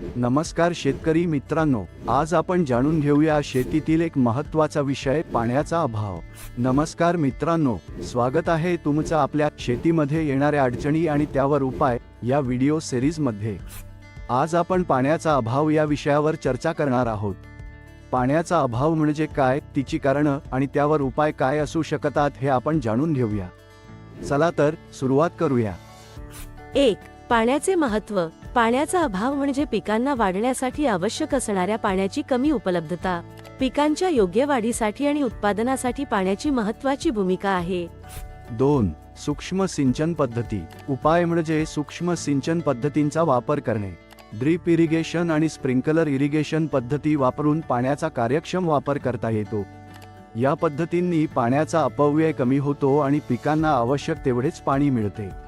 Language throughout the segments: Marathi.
नमस्कार शेतकरी मित्रांनो आज आपण जाणून घेऊया शेतीतील एक महत्त्वाचा विषय पाण्याचा अभाव. नमस्कार मित्रांनो स्वागत आहे तुमचं आपल्या शेतीमध्ये येणाऱ्या अडचणी आणि त्यावर उपाय या व्हिडिओ सिरीजमध्ये. आज आपण पाण्याचा अभाव या विषयावर चर्चा करणार आहोत. पाण्याचा अभाव म्हणजे काय तिची कारणं आणि त्यावर उपाय काय असू शकतात हे आपण जाणून घेऊया. चला तर सुरुवात करूया. एक पाण्याचे महत्त्व. पाण्याचा अभाव म्हणजे पिकांना वाढण्यासाठी आवश्यक असणाऱ्या पाण्याची कमी उपलब्धता. पिकांच्या योग्य वाढीसाठी आणि उत्पादनासाठी पाण्याची महत्त्वाची भूमिका आहे. दोन सूक्ष्म सिंचन पद्धती. उपाय म्हणजे सूक्ष्म सिंचन पद्धतींचा वापर करणे. ड्रीप इरिगेशन आणि स्प्रिंकलर इरिगेशन पद्धती वापरून पाण्याचा कार्यक्षम वापर करता येतो. या पद्धतींनी पाण्याचा अपव्यय कमी होतो आणि पिकांना आवश्यक तेवढेच पाणी मिळते.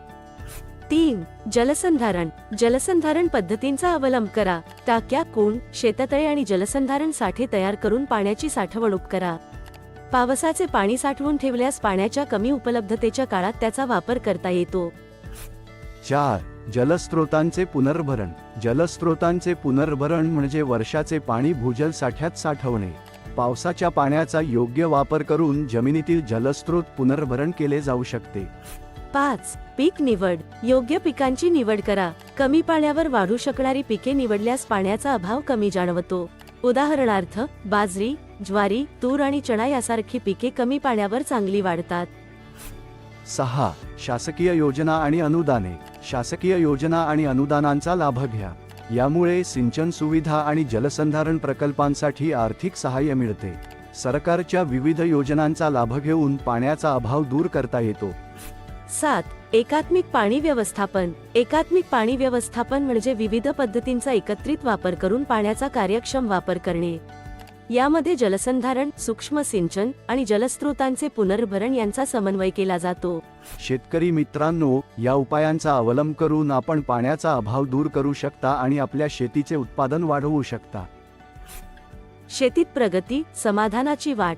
तीन जलसंधारण. जलसंधारण पद्धतींचा अवलंब करा. टाक्या कोण शेततळे आणि जलसंधारण साठे तयार करून पाण्याची साठवणूक करा. पावसाचे पाणी साठवून ठेवल्यास पाण्याच्या कमी उपलब्धतेच्या काळात त्याचा वापर करता येतो. चार जलस्रोतांचे पुनर्भरण. जलस्रोतांचे पुनर्भरण म्हणजे वर्षाचे पाणी भूजल साठ्यात साठवणे. पावसाच्या पाण्याचा योग्य वापर करून जमिनीतील जलस्रोत पुनर्भरण केले जाऊ शकते. पाच पीक निवड. योग्य पिकांची निवड करा. कमी पाण्यावर वाढू शकणारी पिके निवडल्यास पाण्याचा अभाव कमी जाणवतो. उदाहरणार्थ बाजरी ज्वारी तूर आणि चणा यासारखी पिके कमी पाण्यावर चांगली वाढतात. सहा शासकीय योजना आणि अनुदाने. शासकीय योजना आणि अनुदानांचा लाभ घ्या. यामुळे सिंचन सुविधा आणि जलसंधारण प्रकल्पांसाठी आर्थिक सहाय्य मिळते. सरकारच्या विविध योजनांचा लाभ घेऊन पाण्याचा अभाव दूर करता येतो. सात एकात्मिक पाणी व्यवस्थापन. एकात्मिक पाणी व्यवस्थापन म्हणजे विविध पद्धतींचा एकत्रित वापर करून पाण्याचा कार्यक्षम वापर करणे. यामध्ये जलसंधारण सूक्ष्म सिंचन आणि जलस्रोतांचे पुनर्भरण यांचा समन्वय केला जातो. शेतकरी मित्रांनो या उपायांचा अवलंब करून आपण पाण्याचा अभाव दूर करू शकता आणि आपल्या शेतीचे उत्पादन वाढवू शकता. शेतीत प्रगती समाधानाची वाट